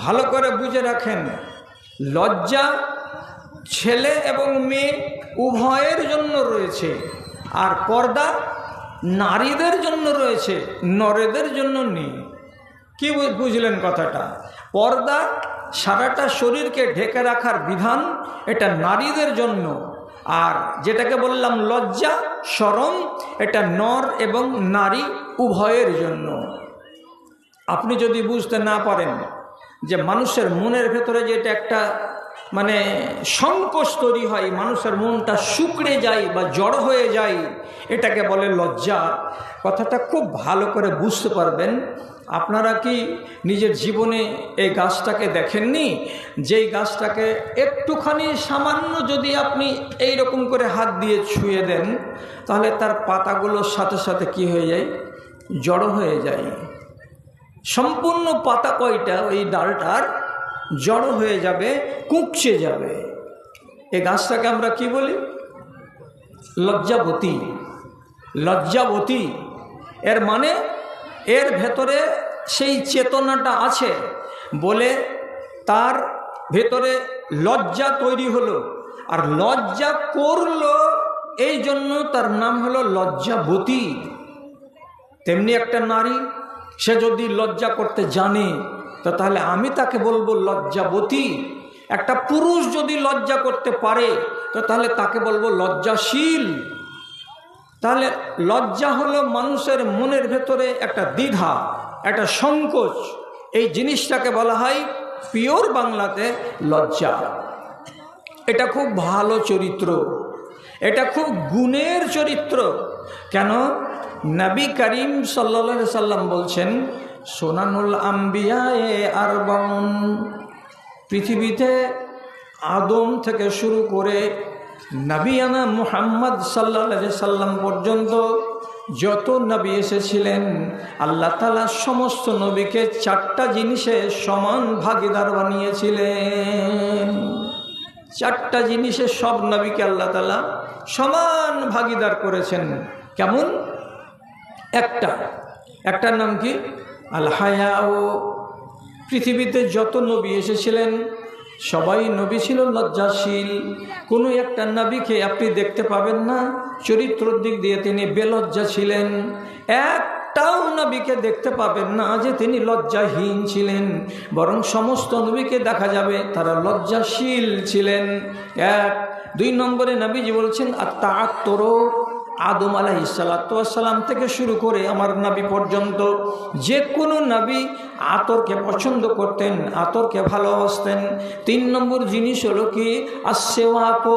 ভালো করে বুঝে রাখেন, লজ্জা ছেলে এবং মেয়ে উভয়ের জন্য রয়েছে, আর পর্দা নারীদের জন্য রয়েছে, নরেদের জন্য নেই। কি বুঝলেন কথাটা? পর্দা সারাটা শরীরকে ঢেকে রাখার বিধান এটা নারীদের জন্য, আর যেটাকে বললাম লজ্জা সরম এটা নর এবং নারী উভয়ের জন্য। আপনি যদি বুঝতে না পারেন যে মানুষের মনের ভেতরে যেটা একটা মানে সংকোচ তৈরি হয়, মানুষের মনটা শুকড়ে যায় বা জড় হয়ে যায়, এটাকে বলে লজ্জা। কথাটা খুব ভালো করে বুঝতে পারবেন। আপনারা কি নিজের জীবনে এই গাছটাকে দেখেননি? যেই গাছটাকে একটুখানি সামান্য যদি আপনি এই রকম করে হাত দিয়ে ছুঁয়ে দেন, তাহলে তার পাতাগুলোর সাথে সাথে কি হয়ে যায়? জড়ো হয়ে যায়। সম্পূর্ণ পাতা কয়টা? ওই ডালটার জড়ো হয়ে যাবে, কুঁকছে যাবে। এই গাছটাকে আমরা কি বলি? লজ্জাবতী। লজ্জাবতী। এর মানে এর ভেতরে সেই চেতনাটা আছে বলে তার ভেতরে লজ্জা তৈরি হলো। আর লজ্জা করল, এই জন্য তার নাম হলো লজ্জাবতী। তেমনি একটা নারী সে যদি লজ্জা করতে জানে, তো তাহলে আমি তাকে বলব লজ্জাবতী। একটা পুরুষ যদি লজ্জা করতে পারে, তো তাহলে তাকে বলব লজ্জাশীল। তাহলে লজ্জা হলো মানুষের মনের ভেতরে একটা দ্বিধা, একটা সংকোচ। এই জিনিসটাকে বলা হয় পিওর বাংলাতে লজ্জা। এটা খুব ভালো চরিত্র। এটা খুব গুণের চরিত্র। কেন? নবী করিম সাল্লা সাল্লাম বলছেন, সোনানুল আম্বিয়া এ আরবাউন। পৃথিবীতে আদম থেকে শুরু করে নবিয়ানা মুহাম্মদ সাল্লা সাল্লাম পর্যন্ত যত নবী এসেছিলেন, আল্লাহ তালা সমস্ত নবীকে চারটা জিনিসে সমান ভাগিদার বানিয়েছিলেন। চারটা জিনিসে সব নবীকে আল্লাহ তালা সমান ভাগিদার করেছেন। কেমন? একটা। একটার নাম কি? আল হায়া ও পৃথিবীতে যত নবী এসেছিলেন, সবাই নবী ছিল লজ্জাশীল। কোনো একটা নবীকে আপনি দেখতে পাবেন না, চরিত্রর দিক দিয়ে তিনি বেলজ্জা ছিলেন। একটাও নবীকে দেখতে পাবেন না যে তিনি লজ্জাহীন ছিলেন। বরং সমস্ত নবীকে দেখা যাবে, তারা লজ্জাশীল ছিলেন। এক, দুই নম্বরে নবীজি বলছেন, আত্মা আত্মরো আদম আলাহি সালাতাম থেকে শুরু করে আমার নাবি পর্যন্ত যে কোনো নাবি আতরকে পছন্দ করতেন, আতরকে ভালোবাসতেন। তিন নম্বর জিনিস হলো কি? আসেওয়াকো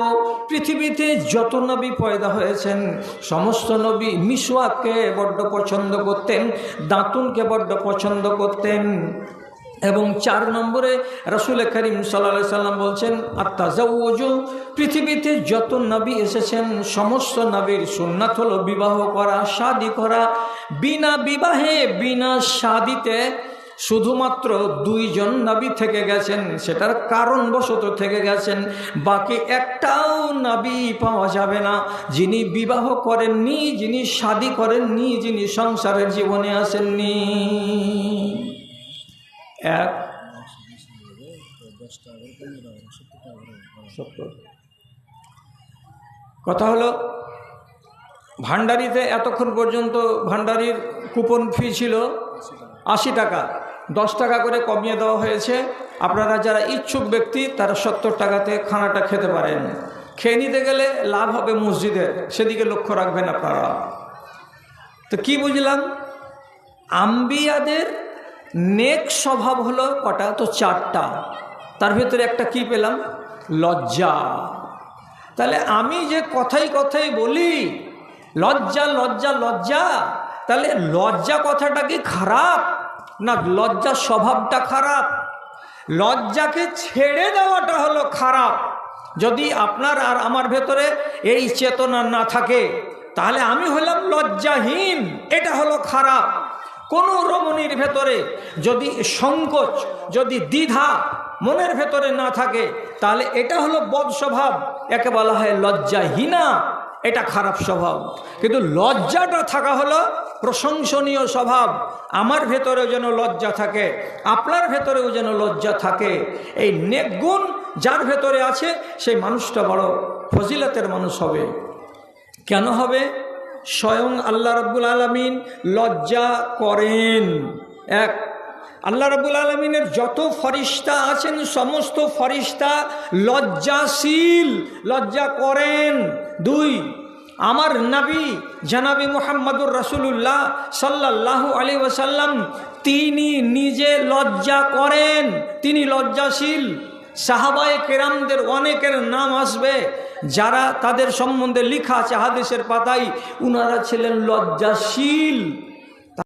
পৃথিবীতে যত নবী পয়দা হয়েছেন, সমস্ত নবী মিসওয়াককে বড্ড পছন্দ করতেন, দাঁতুনকে বড্ড পছন্দ করতেন। এবং চার নম্বরে রসুল করিম সাল্লা সাল্লাম বলছেন আত্মাজু পৃথিবীতে যত নবী এসেছেন, সমস্ত নবীর সুন্নাত হলো বিবাহ করা, শাদি করা। বিনা বিবাহে, বিনা শাদিতে শুধুমাত্র দুইজন নবী থেকে গেছেন, সেটার কারণবশত থেকে গেছেন। বাকি একটাও নবী পাওয়া যাবে না। যিনি বিবাহ করেননি, যিনি শাদি করেননি, যিনি সংসারের জীবনে আসেননি। এক কথা হলো, ভান্ডারিতে এতক্ষণ পর্যন্ত ভান্ডারির কুপন ফি ছিল আশি টাকা। দশ টাকা করে কমিয়ে দেওয়া হয়েছে। আপনারা যারা ইচ্ছুক ব্যক্তি, তারা সত্তর টাকাতে খানাটা খেতে পারেন। খেয়ে নিতে গেলে লাভ হবে মসজিদের। সেদিকে লক্ষ্য রাখবেন আপনারা। তো কি বুঝলাম? আম্বিয়াদের নেক স্বভাব হলো কটা? তো চারটা। তার ভিতরে একটা কি পেলাম? লজ্জা। তাহলে আমি যে কথাই কথাই বলি, লজ্জা লজ্জা লজ্জা, তাহলে লজ্জা কথাটা কি খারাপ? না, লজ্জা স্বভাবটা খারাপ। লজ্জাকে ছেড়ে দেওয়াটা হলো খারাপ। যদি আপনার আর আমার ভেতরে এই চেতনা না থাকে, তাহলে আমি হলাম লজ্জাহীন। এটা হলো খারাপ। কোনো রমণীর ভেতরে যদি সংকোচ, যদি দ্বিধা মনের ভেতরে না থাকে, তাহলে এটা হলো বদ স্বভাব। একে বলা হয় লজ্জাহীনা, এটা খারাপ স্বভাব। কিন্তু লজ্জাটা থাকা হলো প্রশংসনীয় স্বভাব। আমার ভেতরেও যেন লজ্জা থাকে, আপনার ভেতরেও যেন লজ্জা থাকে। এই নেকগুণ যার ভেতরে আছে, সেই মানুষটা বড় ফজিলতের মানুষ হবে। কেন হবে? স্বয়ং আল্লাহ রব্বুল আলমিন লজ্জা করেন। এক, আল্লাহ রব্বুল আলমিনের যত ফরিস্তা আছেন, সমস্ত ফরিস্তা লজ্জাশীল, লজ্জা করেন। দুই, আমার নাবি জানাবি মোহাম্মদুর রসুল্লাহ সাল্লাল্লাহু আলী ওসাল্লাম তিনি নিজে লজ্জা করেন। তিনি লজ্জাশীল। সাহাবায়ে কেরামদের অনেকের নাম আসবে, যারা তাদের সম্বন্ধে লিখা আছে হাদিসের পাতায়, উনারা ছিলেন লজ্জাশীল।